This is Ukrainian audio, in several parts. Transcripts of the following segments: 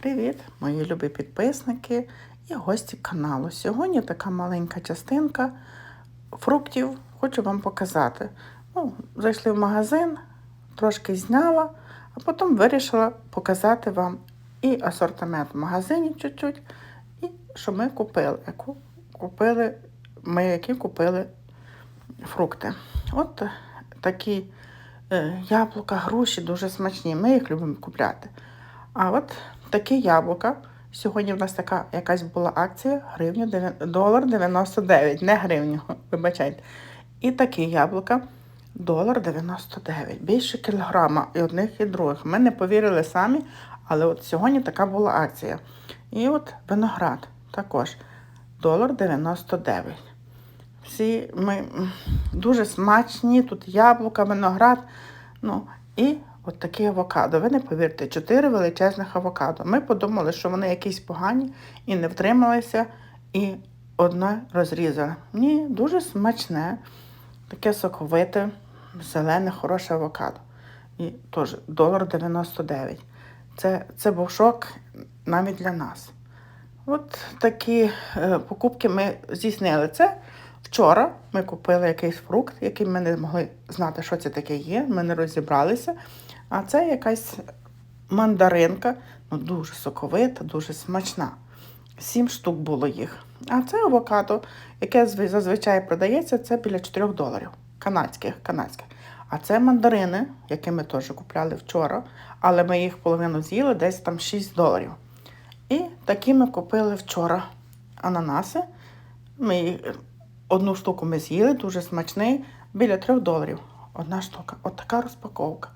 Привіт, мої любі підписники і гості каналу. Сьогодні така маленька частинка фруктів хочу вам показати. Ну, зайшли в магазин, трошки зняла, а потім вирішила показати вам і асортимент в магазині чуть-чуть, і що ми купили. Яку купили ми які купили фрукти. От такі е, яблука, груші дуже смачні. Ми їх любимо купляти. А от такі яблука. Сьогодні в нас така якась була акція гривню долар 99, не гривню, вибачайте. І такі яблука долар 99, більше кілограма і одних, і других. Ми не повірили самі, але от сьогодні така була акція. І от виноград також долар 99. Всі ми дуже смачні, тут яблука, виноград. Ну, і от такі авокадо. Ви не повірте, чотири величезних авокадо. Ми подумали, що вони якісь погані і не втрималися, і одне розрізали. Ні, дуже смачне, таке соковите, зелене, хороше авокадо. І теж долар 99. Це, це був шок навіть для нас. От такі е, покупки ми здійснили. Це вчора ми купили якийсь фрукт, який ми не могли знати, що це таке є. Ми не розібралися. А це якась мандаринка, ну дуже соковита, дуже смачна. Сім штук було їх. А це авокадо, яке зазвичай продається, це біля 4 доларів. Канадських, канадських. А це мандарини, які ми теж купляли вчора, але ми їх половину з'їли, десь там 6 доларів. І такі ми купили вчора ананаси. Ми їх- одну штуку ми з'їли, дуже смачний, біля 3 доларів. Одна штука. От така розпаковка.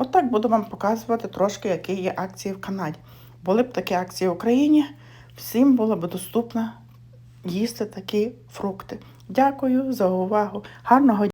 От буду вам показувати трошки, які є акції в Канаді. Були б такі акції в Україні, всім було б доступно їсти такі фрукти. Дякую за увагу. Гарного